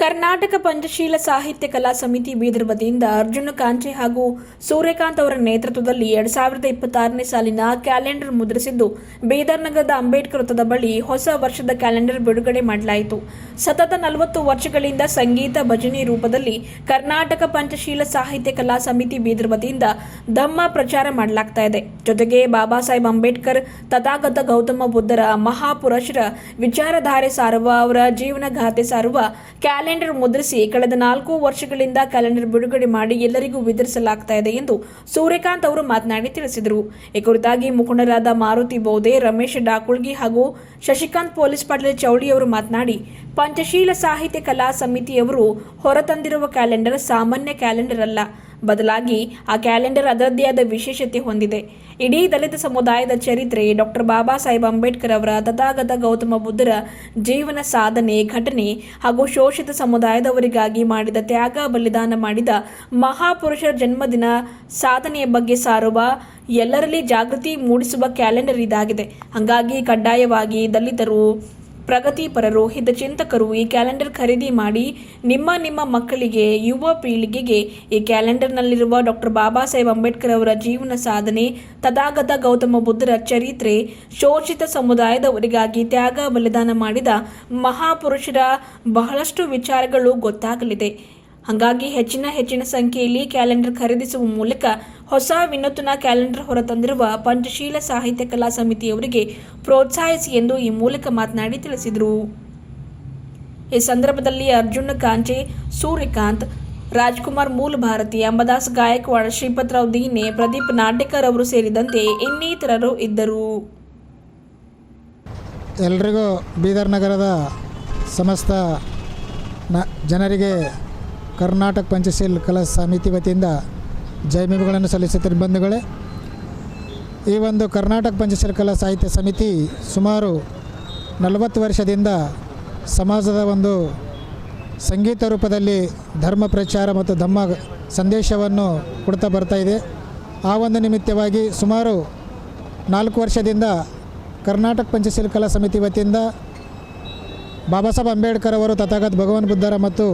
ಕರ್ನಾಟಕ ಪಂಚಶೀಲ ಸಾಹಿತ್ಯ ಕಲಾ ಸಮಿತಿ ಬೀದರ್ ವತಿಯಿಂದ ಅರ್ಜುನ ಕಾಂಚೆ ಹಾಗೂ ಸೂರ್ಯಕಾಂತ್ ಅವರ ನೇತೃತ್ವದಲ್ಲಿ ಎರಡ್ ಸಾವಿರದ ಇಪ್ಪತ್ತಾರನೇ ಸಾಲಿನ ಕ್ಯಾಲೆಂಡರ್ ಮುದ್ರಿಸಿದ್ದು, ಬೀದರ್ ನಗರದ ಅಂಬೇಡ್ಕರ್ ವೃತ್ತದ ಬಳಿ ಹೊಸ ವರ್ಷದ ಕ್ಯಾಲೆಂಡರ್ ಬಿಡುಗಡೆ ಮಾಡಲಾಯಿತು. ಸತತ ನಲವತ್ತು ವರ್ಷಗಳಿಂದ ಸಂಗೀತ ಭಜನೆ ರೂಪದಲ್ಲಿ ಕರ್ನಾಟಕ ಪಂಚಶೀಲ ಸಾಹಿತ್ಯ ಕಲಾ ಸಮಿತಿ ಬೀದರ್ ವತಿಯಿಂದ ಧಮ್ಮ ಪ್ರಚಾರ ಮಾಡಲಾಗ್ತಾ ಇದೆ. ಜೊತೆಗೆ ಬಾಬಾ ಸಾಹೇಬ್ ಅಂಬೇಡ್ಕರ್, ತಥಾಗತ ಗೌತಮ ಬುದ್ಧರ ಮಹಾಪುರುಷರ ವಿಚಾರಧಾರೆ ಸಾರುವ ಅವರ ಜೀವನ ಗಾಥೆ ಸಾರುವ ಕ್ಯಾಲೆಂಡರ್ ಮುದ್ರಿಸಿ ಕಳೆದ ನಾಲ್ಕು ವರ್ಷಗಳಿಂದ ಕ್ಯಾಲೆಂಡರ್ ಬಿಡುಗಡೆ ಮಾಡಿ ಎಲ್ಲರಿಗೂ ವಿತರಿಸಲಾಗ್ತಾ ಇದೆ ಎಂದು ಸೂರ್ಯಕಾಂತ್ ಅವರು ಮಾತನಾಡಿ ತಿಳಿಸಿದರು. ಈ ಕುರಿತಾಗಿ ಮುಖಂಡರಾದ ಮಾರುತಿ ಬೌದೆ, ರಮೇಶ್ ಡಾಕುಳ್ಗಿ ಹಾಗೂ ಶಶಿಕಾಂತ್ ಪೊಲೀಸ್ ಪಾಟೀಲ್ ಚೌಡಿ ಅವರು ಮಾತನಾಡಿ, ಪಂಚಶೀಲ ಸಾಹಿತ್ಯ ಕಲಾ ಸಮಿತಿಯವರು ಹೊರತಂದಿರುವ ಕ್ಯಾಲೆಂಡರ್ ಸಾಮಾನ್ಯ ಕ್ಯಾಲೆಂಡರ್ ಅಲ್ಲ. ಬದಲಾಗಿ ಆ ಕ್ಯಾಲೆಂಡರ್ ಅದರದ್ದೇ ಆದ ವಿಶೇಷತೆ ಹೊಂದಿದೆ. ಇಡೀ ದಲಿತ ಸಮುದಾಯದ ಚರಿತ್ರೆ ಡಾಕ್ಟರ್ ಬಾಬಾ ಸಾಹೇಬ್ ಅಂಬೇಡ್ಕರ್ ಅವರ ತಥಾಗತ ಗೌತಮ ಬುದ್ಧರ ಜೀವನ ಸಾಧನೆ, ಘಟನೆ ಹಾಗೂ ಶೋಷಿತ ಸಮುದಾಯದವರಿಗಾಗಿ ಮಾಡಿದ ತ್ಯಾಗ, ಬಲಿದಾನ ಮಾಡಿದ ಮಹಾಪುರುಷರ ಜನ್ಮದಿನ ಸಾಧನೆಯ ಬಗ್ಗೆ ಸಾರುವ ಎಲ್ಲರಲ್ಲಿ ಜಾಗೃತಿ ಮೂಡಿಸುವ ಕ್ಯಾಲೆಂಡರ್ ಇದಾಗಿದೆ. ಹಾಗಾಗಿ ಕಡ್ಡಾಯವಾಗಿ ದಲಿತರು ಪ್ರಗತಿಪರರು ಹಿತಚಿಂತಕರು ಈ ಕ್ಯಾಲೆಂಡರ್ ಖರೀದಿ ಮಾಡಿ ನಿಮ್ಮ ನಿಮ್ಮ ಮಕ್ಕಳಿಗೆ, ಯುವ ಪೀಳಿಗೆಗೆ ಈ ಕ್ಯಾಲೆಂಡರ್ನಲ್ಲಿರುವ ಡಾಕ್ಟರ್ ಬಾಬಾ ಸಾಹೇಬ್ ಅಂಬೇಡ್ಕರ್ ಅವರ ಜೀವನ ಸಾಧನೆ, ತದಾಗತ ಗೌತಮ ಬುದ್ಧರ ಚರಿತ್ರೆ, ಶೋಷಿತ ಸಮುದಾಯದವರಿಗಾಗಿ ತ್ಯಾಗ ಬಲಿದಾನ ಮಾಡಿದ ಮಹಾಪುರುಷರ ಬಹಳಷ್ಟು ವಿಚಾರಗಳು ಗೊತ್ತಾಗಲಿದೆ. ಹಾಗಾಗಿ ಹೆಚ್ಚಿನ ಹೆಚ್ಚಿನ ಸಂಖ್ಯೆಯಲ್ಲಿ ಕ್ಯಾಲೆಂಡರ್ ಖರೀದಿಸುವ ಮೂಲಕ ಹೊಸ ವಿನೂತನ ಕ್ಯಾಲೆಂಡರ್ ಹೊರತಂದಿರುವ ಪಂಚಶೀಲ ಸಾಹಿತ್ಯ ಕಲಾ ಸಮಿತಿಯವರಿಗೆ ಪ್ರೋತ್ಸಾಹಿಸಿ ಎಂದು ಈ ಮೂಲಕ ಮಾತನಾಡಿ ತಿಳಿಸಿದರು. ಈ ಸಂದರ್ಭದಲ್ಲಿ ಅರ್ಜುನ ಕಾಂಚೆ, ಸೂರ್ಯಕಾಂತ್, ರಾಜ್ಕುಮಾರ್ ಮೂಲ ಭಾರತಿ ಅಂಬದಾಸ್ ಗಾಯಕ್ವಾಡ್ ಶ್ರೀಪತ್ರಾವ್ ದೀನೆ, ಪ್ರದೀಪ್ ನಾಟೇಕರ್ ಅವರು ಸೇರಿದಂತೆ ಇನ್ನಿತರರು ಇದ್ದರು. ಎಲ್ರಿಗೂ ಬೀದರ್ ನಗರದ ಸಮಸ್ತ ಜನರಿಗೆ ಕರ್ನಾಟಕ ಪಂಚಶೀಲ್ ಕಲಾ ಸಮಿತಿ ವತಿಯಿಂದ ಜೈಮಿಗಳನ್ನು ಸಲ್ಲಿಸುತ್ತಿರುವ ಬಂಧುಗಳೇ, ಈ ಒಂದು ಕರ್ನಾಟಕ ಪಂಚಶೀಲ್ ಕಲಾ ಸಾಹಿತ್ಯ ಸಮಿತಿ ಸುಮಾರು ನಲವತ್ತು ವರ್ಷದಿಂದ ಸಮಾಜದ ಒಂದು ಸಂಗೀತ ರೂಪದಲ್ಲಿ ಧರ್ಮ ಪ್ರಚಾರ ಮತ್ತು ಧಮ್ಮ ಸಂದೇಶವನ್ನು ಕೊಡ್ತಾ ಬರ್ತಾ ಇದೆ. ಆ ಒಂದು ನಿಮಿತ್ತವಾಗಿ ಸುಮಾರು ನಾಲ್ಕು ವರ್ಷದಿಂದ ಕರ್ನಾಟಕ ಪಂಚಶೀಲ್ ಕಲಾ ಸಮಿತಿ ವತಿಯಿಂದ ಬಾಬಾ ಸಾಹೇಬ್ ಅಂಬೇಡ್ಕರ್ ಅವರು ತಥಾಗತ ಭಗವಾನ್ ಬುದ್ಧರ ಮತ್ತು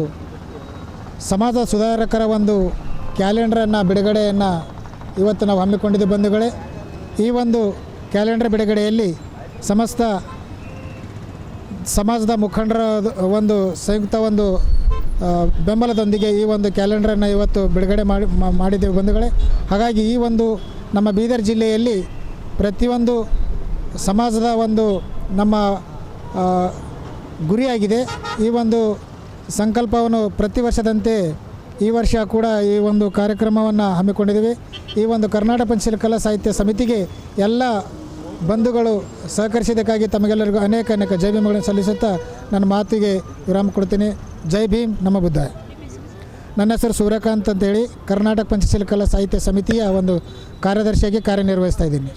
ಸಮಾಜ ಸುಧಾರಕರ ಒಂದು ಕ್ಯಾಲೆಂಡ್ರನ್ನು, ಬಿಡುಗಡೆಯನ್ನು ಇವತ್ತು ನಾವು ಹಮ್ಮಿಕೊಂಡಿದ್ದ ಬಂಧುಗಳೇ, ಈ ಒಂದು ಕ್ಯಾಲೆಂಡರ್ ಬಿಡುಗಡೆಯಲ್ಲಿ ಸಮಸ್ತ ಸಮಾಜದ ಮುಖಂಡರ ಒಂದು ಸಂಯುಕ್ತ ಒಂದು ಬೆಂಬಲದೊಂದಿಗೆ ಈ ಒಂದು ಕ್ಯಾಲೆಂಡರನ್ನು ಇವತ್ತು ಬಿಡುಗಡೆ ಮಾಡಿ ಮಾಡಿದ್ದೇವೆ ಬಂಧುಗಳೇ. ಹಾಗಾಗಿ ಈ ಒಂದು ನಮ್ಮ ಬೀದರ್ ಜಿಲ್ಲೆಯಲ್ಲಿ ಪ್ರತಿಯೊಂದು ಸಮಾಜದ ಒಂದು ನಮ್ಮ ಗುರಿಯಾಗಿದೆ. ಈ ಒಂದು ಸಂಕಲ್ಪವನ್ನು ಪ್ರತಿ ವರ್ಷದಂತೆ ಈ ವರ್ಷ ಕೂಡ ಈ ಒಂದು ಕಾರ್ಯಕ್ರಮವನ್ನು ಹಮ್ಮಿಕೊಂಡಿದ್ದೀವಿ. ಈ ಒಂದು ಕರ್ನಾಟಕ ಪಂಚಶೀಲ ಕಲಾ ಸಾಹಿತ್ಯ ಸಮಿತಿಗೆ ಎಲ್ಲ ಬಂಧುಗಳು ಸಹಕರಿಸಿದ್ದಕ್ಕಾಗಿ ತಮಗೆಲ್ಲರಿಗೂ ಅನೇಕ ಅನೇಕ ಜೈ ಭೀಮಗಳನ್ನು ಸಲ್ಲಿಸುತ್ತಾ ನನ್ನ ಮಾತಿಗೆ ವಿರಾಮ ಕೊಡ್ತೀನಿ. ಜೈ ಭೀಮ್, ನಮ್ಮ ಬುದ್ಧ. ನನ್ನ ಹೆಸರು ಸೂರ್ಯಕಾಂತ್ ಅಂತೇಳಿ ಕರ್ನಾಟಕ ಪಂಚಶೀಲ ಕಲಾ ಸಾಹಿತ್ಯ ಸಮಿತಿಯ ಒಂದು ಕಾರ್ಯದರ್ಶಿಯಾಗಿ ಕಾರ್ಯನಿರ್ವಹಿಸ್ತಾ ಇದ್ದೀನಿ.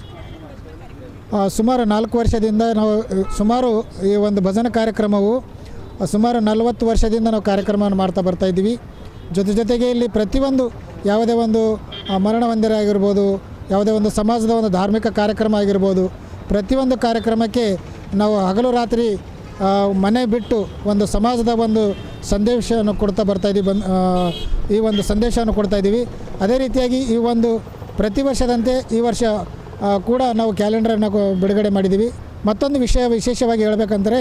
ಸುಮಾರು ನಾಲ್ಕು ವರ್ಷದಿಂದ ನಾವು, ಸುಮಾರು ಈ ಒಂದು ಭಜನೆ ಕಾರ್ಯಕ್ರಮವು ಸುಮಾರು ನಲವತ್ತು ವರ್ಷದಿಂದ ನಾವು ಕಾರ್ಯಕ್ರಮವನ್ನು ಮಾಡ್ತಾ ಬರ್ತಾ ಇದ್ದೀವಿ. ಜೊತೆ ಜೊತೆಗೆ ಇಲ್ಲಿ ಪ್ರತಿಯೊಂದು ಯಾವುದೇ ಒಂದು ಮರಣ ಮಂದಿರ ಆಗಿರ್ಬೋದು, ಯಾವುದೇ ಒಂದು ಸಮಾಜದ ಒಂದು ಧಾರ್ಮಿಕ ಕಾರ್ಯಕ್ರಮ ಆಗಿರ್ಬೋದು, ಪ್ರತಿಯೊಂದು ಕಾರ್ಯಕ್ರಮಕ್ಕೆ ನಾವು ಹಗಲು ರಾತ್ರಿ ಮನೆ ಬಿಟ್ಟು ಒಂದು ಸಮಾಜದ ಒಂದು ಸಂದೇಶವನ್ನು ಕೊಡ್ತಾ ಬರ್ತಾ ಇದ್ದೀವಿ, ಬಂದು ಈ ಒಂದು ಸಂದೇಶವನ್ನು ಕೊಡ್ತಾ ಇದ್ದೀವಿ. ಅದೇ ರೀತಿಯಾಗಿ ಈ ಒಂದು ಪ್ರತಿ ವರ್ಷದಂತೆ ಈ ವರ್ಷ ಕೂಡ ನಾವು ಕ್ಯಾಲೆಂಡರನ್ನು ಬಿಡುಗಡೆ ಮಾಡಿದ್ದೀವಿ. ಮತ್ತೊಂದು ವಿಷಯ ವಿಶೇಷವಾಗಿ ಹೇಳಬೇಕಂದ್ರೆ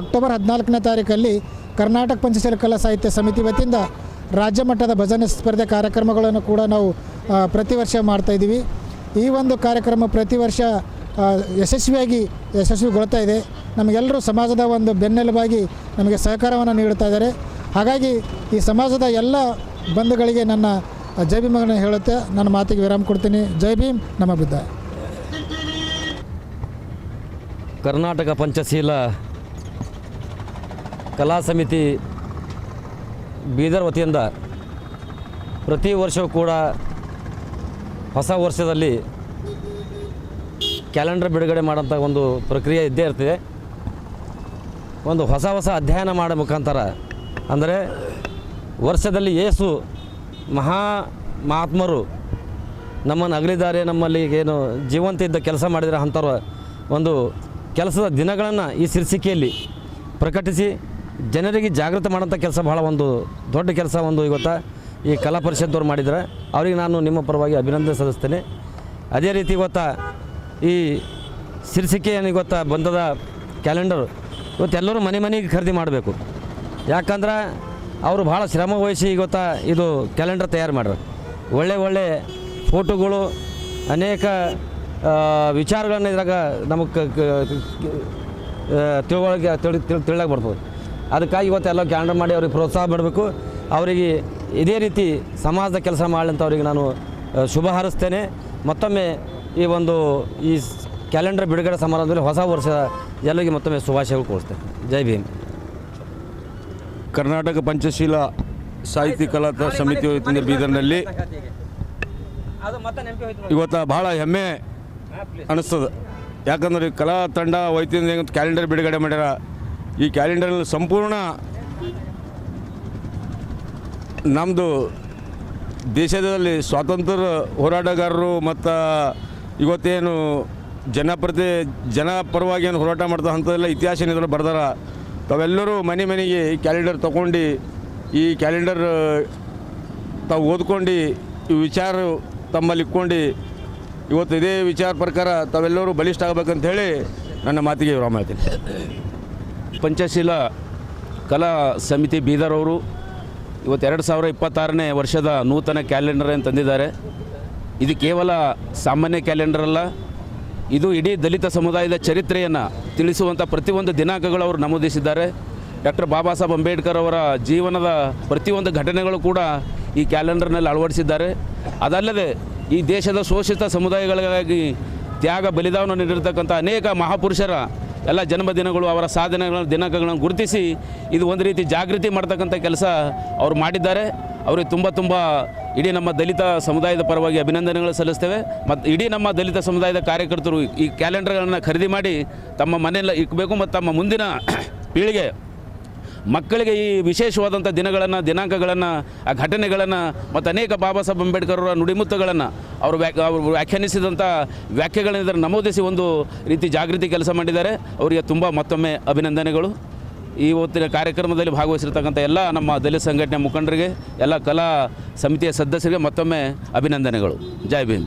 ಅಕ್ಟೋಬರ್ ಹದಿನಾಲ್ಕನೇ ತಾರೀಕಲ್ಲಿ ಕರ್ನಾಟಕ ಪಂಚಶೀಲ ಕಲಾ ಸಾಹಿತ್ಯ ಸಮಿತಿ ವತಿಯಿಂದ ರಾಜ್ಯ ಮಟ್ಟದ ಭಜನೆ ಸ್ಪರ್ಧೆ ಕಾರ್ಯಕ್ರಮಗಳನ್ನು ಕೂಡ ನಾವು ಪ್ರತಿ ವರ್ಷ ಮಾಡ್ತಾಯಿದ್ದೀವಿ ಈ ಒಂದು ಕಾರ್ಯಕ್ರಮ ಪ್ರತಿ ವರ್ಷ ಯಶಸ್ವಿಯಾಗಿ ಯಶಸ್ವಿಗೊಳ್ತಾ ಇದೆ. ನಮಗೆಲ್ಲರೂ ಸಮಾಜದ ಒಂದು ಬೆನ್ನೆಲುಬಾಗಿ ನಮಗೆ ಸಹಕಾರವನ್ನು ನೀಡುತ್ತಾ ಇದ್ದಾರೆ. ಹಾಗಾಗಿ ಈ ಸಮಾಜದ ಎಲ್ಲ ಬಂಧುಗಳಿಗೆ ನನ್ನ ಜೈ ಭೀಮಗಳನ್ನು ಹೇಳುತ್ತೆ. ನನ್ನ ಮಾತಿಗೆ ವಿರಾಮ ಕೊಡ್ತೀನಿ. ಜೈ ಭೀಮ್. ನಮ್ಮ ಬುದ್ಧ. ಕರ್ನಾಟಕ ಪಂಚಶೀಲ ಕಲಾ ಸಮಿತಿ ಬೀದರ್ ವತಿಯಿಂದ ಪ್ರತಿ ವರ್ಷವೂ ಕೂಡ ಹೊಸ ವರ್ಷದಲ್ಲಿ ಕ್ಯಾಲೆಂಡರ್ ಬಿಡುಗಡೆ ಮಾಡೋಂಥ ಒಂದು ಪ್ರಕ್ರಿಯೆ ಇದ್ದೇ ಇರ್ತದೆ. ಒಂದು ಹೊಸ ಹೊಸ ಅಧ್ಯಯನ ಮಾಡೋ ಮುಖಾಂತರ ಅಂದರೆ ವರ್ಷದಲ್ಲಿ ಏಸು ಮಹಾ ಮಹಾತ್ಮರು ನಮ್ಮನ್ನು ಅಗಲಿದ್ದಾರೆ, ನಮ್ಮಲ್ಲಿ ಏನು ಜೀವಂತ ಇದ್ದ ಕೆಲಸ ಮಾಡಿದರೆ ಅಂಥವ್ರ ಒಂದು ಕೆಲಸದ ದಿನಗಳನ್ನು ಈ ಶೀರ್ಷಿಕೆಯಲ್ಲಿ ಪ್ರಕಟಿಸಿ ಜನರಿಗೆ ಜಾಗೃತ ಮಾಡೋಂಥ ಕೆಲಸ ಭಾಳ ಒಂದು ದೊಡ್ಡ ಕೆಲಸ ಒಂದು ಇವತ್ತು ಈ ಕಲಾ ಪರಿಷತ್ತವ್ರು ಮಾಡಿದ್ದಾರೆ. ಅವ್ರಿಗೆ ನಾನು ನಿಮ್ಮ ಪರವಾಗಿ ಅಭಿನಂದನೆ ಸಲ್ಲಿಸ್ತೇನೆ. ಅದೇ ರೀತಿ ಇವತ್ತು ಈ ಏನು ಇವತ್ತು ಬಂದದ ಕ್ಯಾಲೆಂಡರ್ ಇವತ್ತು ಎಲ್ಲರೂ ಮನೆ ಮನೆಗೆ ಖರೀದಿ ಮಾಡಬೇಕು. ಯಾಕಂದ್ರೆ ಅವರು ಭಾಳ ಶ್ರಮ ವಹಿಸಿ ಇವತ್ತು ಇದು ಕ್ಯಾಲೆಂಡರ್ ತಯಾರು ಮಾಡ್ಯಾರ. ಒಳ್ಳೆ ಒಳ್ಳೆ ಫೋಟೋಗಳು, ಅನೇಕ ವಿಚಾರಗಳನ್ನು ಇದ್ರಾಗ ನಮಗೆ ತಿಳುವಳಿಕೆ ತಿಳಿ ತಿಳಿ ಬರ್ತದೆ. ಅದಕ್ಕಾಗಿ ಇವತ್ತು ಎಲ್ಲ ಕ್ಯಾಲೆಂಡರ್ ಮಾಡಿ ಅವ್ರಿಗೆ ಪ್ರೋತ್ಸಾಹ ಮಾಡಬೇಕು ಅವರಿಗೆ ಇದೇ ರೀತಿ ಸಮಾಜದ ಕೆಲಸ ಮಾಡಲಿ ಅವರಿಗೆ ನಾನು ಶುಭ ಹಾರಿಸ್ತೇನೆ. ಮತ್ತೊಮ್ಮೆ ಈ ಒಂದು, ಈ ಕ್ಯಾಲೆಂಡರ್ ಬಿಡುಗಡೆ ಸಮಾರಂಭದಲ್ಲಿ ಹೊಸ ವರ್ಷ ಎಲ್ಲರಿಗೆ ಮತ್ತೊಮ್ಮೆ ಶುಭಾಶಯಗಳು ಕೋರಿಸ್ತೇನೆ. ಜೈ ಭೀಮ್. ಕರ್ನಾಟಕ ಪಂಚಶೀಲ ಸಾಹಿತ್ಯ ಕಲಾ ಸಮಿತಿ ವತಿಯಿಂದ ಬೀದರ್ನಲ್ಲಿ ಇವತ್ತು ಭಾಳ ಹೆಮ್ಮೆ ಅನಿಸ್ತದೆ. ಯಾಕಂದ್ರೆ ಕಲಾ ತಂಡ ಹೆಂಗೆ ಕ್ಯಾಲೆಂಡರ್ ಬಿಡುಗಡೆ ಮಾಡ್ಯಾರ? ಈ ಕ್ಯಾಲೆಂಡರ್ನಲ್ಲಿ ಸಂಪೂರ್ಣ ನಮ್ಮದು ದೇಶದಲ್ಲಿ ಸ್ವಾತಂತ್ರ್ಯ ಹೋರಾಟಗಾರರು ಮತ್ತು ಇವತ್ತೇನು ಜನಪ್ರತಿ ಜನ ಪರವಾಗಿ ಏನು ಹೋರಾಟ ಮಾಡ್ತಾ ಅಂಥದ್ದೆಲ್ಲ ಇತಿಹಾಸ ಏನಿದ್ರು ಬರ್ದಾರ. ತಾವೆಲ್ಲರೂ ಮನೆ ಮನೆಗೆ ಈ ಕ್ಯಾಲೆಂಡರ್ ತೊಗೊಂಡು, ಈ ಕ್ಯಾಲೆಂಡರ್, ತಾವು ಓದ್ಕೊಂಡು, ಈ ವಿಚಾರ ತಮ್ಮಲ್ಲಿ ಇಟ್ಕೊಂಡು, ಇವತ್ತು ಇದೇ ವಿಚಾರ ಪ್ರಕಾರ ತಾವೆಲ್ಲರೂ ಬಲಿಷ್ಠ ಆಗಬೇಕಂತ ಹೇಳಿ ನನ್ನ ಮಾತಿಗೆ ವಿರಾಮ ಹೇಳ್ತೀನಿ. ಪಂಚಶೀಲ ಕಲಾ ಸಮಿತಿ ಬೀದರ್ ಅವರು ಇವತ್ತು ಎರಡು ಸಾವಿರ ಇಪ್ಪತ್ತಾರನೇ ವರ್ಷದ ನೂತನ ಕ್ಯಾಲೆಂಡರ್ ಅಂತ ತಂದಿದ್ದಾರೆ. ಇದು ಕೇವಲ ಸಾಮಾನ್ಯ ಕ್ಯಾಲೆಂಡರ್ ಅಲ್ಲ, ಇದು ಇಡೀ ದಲಿತ ಸಮುದಾಯದ ಚರಿತ್ರೆಯನ್ನು ತಿಳಿಸುವಂಥ ಪ್ರತಿಯೊಂದು ದಿನಾಂಕಗಳು ಅವರು ನಮೂದಿಸಿದ್ದಾರೆ. ಡಾಕ್ಟರ್ ಬಾಬಾ ಸಾಹೇಬ್ ಅಂಬೇಡ್ಕರ್ ಅವರ ಜೀವನದ ಪ್ರತಿಯೊಂದು ಘಟನೆಗಳು ಕೂಡ ಈ ಕ್ಯಾಲೆಂಡರ್ನಲ್ಲಿ ಅಳವಡಿಸಿದ್ದಾರೆ. ಅದಲ್ಲದೆ ಈ ದೇಶದ ಶೋಷಿತ ಸಮುದಾಯಗಳಿಗಾಗಿ ತ್ಯಾಗ ಬಲಿದಾನ ನೀಡಿರ್ತಕ್ಕಂಥ ಅನೇಕ ಮಹಾಪುರುಷರ ಎಲ್ಲ ಜನ್ಮದಿನಗಳು, ಅವರ ಸಾಧನೆಗಳ ದಿನಾಂಕಗಳನ್ನು ಗುರುತಿಸಿ ಇದು ಒಂದು ರೀತಿ ಜಾಗೃತಿ ಮಾಡ್ತಕ್ಕಂಥ ಕೆಲಸ ಅವರು ಮಾಡಿದ್ದಾರೆ. ಅವರಿಗೆ ತುಂಬ ತುಂಬ ಇಡೀ ನಮ್ಮ ದಲಿತ ಸಮುದಾಯದ ಪರವಾಗಿ ಅಭಿನಂದನೆಗಳು ಸಲ್ಲಿಸ್ತೇವೆ. ಮತ್ತು ಇಡೀ ನಮ್ಮ ದಲಿತ ಸಮುದಾಯದ ಕಾರ್ಯಕರ್ತರು ಈ ಕ್ಯಾಲೆಂಡರ್ಗಳನ್ನು ಖರೀದಿ ಮಾಡಿ ತಮ್ಮ ಮನೆಯಲ್ಲಿ ಇಕ್ಕಬೇಕು ಮತ್ತು ತಮ್ಮ ಮುಂದಿನ ಪೀಳಿಗೆ ಮಕ್ಕಳಿಗೆ ಈ ವಿಶೇಷವಾದಂಥ ದಿನಗಳನ್ನು, ದಿನಾಂಕಗಳನ್ನು, ಆ ಘಟನೆಗಳನ್ನು, ಮತ್ತು ಅನೇಕ ಬಾಬಾ ಸಾಹೇಬ್ ಅಂಬೇಡ್ಕರ್ ಅವರ ನುಡಿಮುತ್ತುಗಳನ್ನು ಅವರು ವ್ಯಾ ಅವರು ವ್ಯಾಖ್ಯಾನಿಸಿದಂಥ ವ್ಯಾಖ್ಯೆಗಳನ್ನು ನಮೂದಿಸಿ ಒಂದು ರೀತಿ ಜಾಗೃತಿ ಕೆಲಸ ಮಾಡಿದ್ದಾರೆ. ಅವರಿಗೆ ತುಂಬ ಮತ್ತೊಮ್ಮೆ ಅಭಿನಂದನೆಗಳು. ಈ ಹೊತ್ತಿನ ಕಾರ್ಯಕ್ರಮದಲ್ಲಿ ಭಾಗವಹಿಸಿರ್ತಕ್ಕಂಥ ಎಲ್ಲ ನಮ್ಮ ದಲಿತ ಸಂಘಟನೆ ಮುಖಂಡರಿಗೆ, ಎಲ್ಲ ಕಲಾ ಸಮಿತಿಯ ಸದಸ್ಯರಿಗೆ ಮತ್ತೊಮ್ಮೆ ಅಭಿನಂದನೆಗಳು. ಜೈ ಭೀಮ್.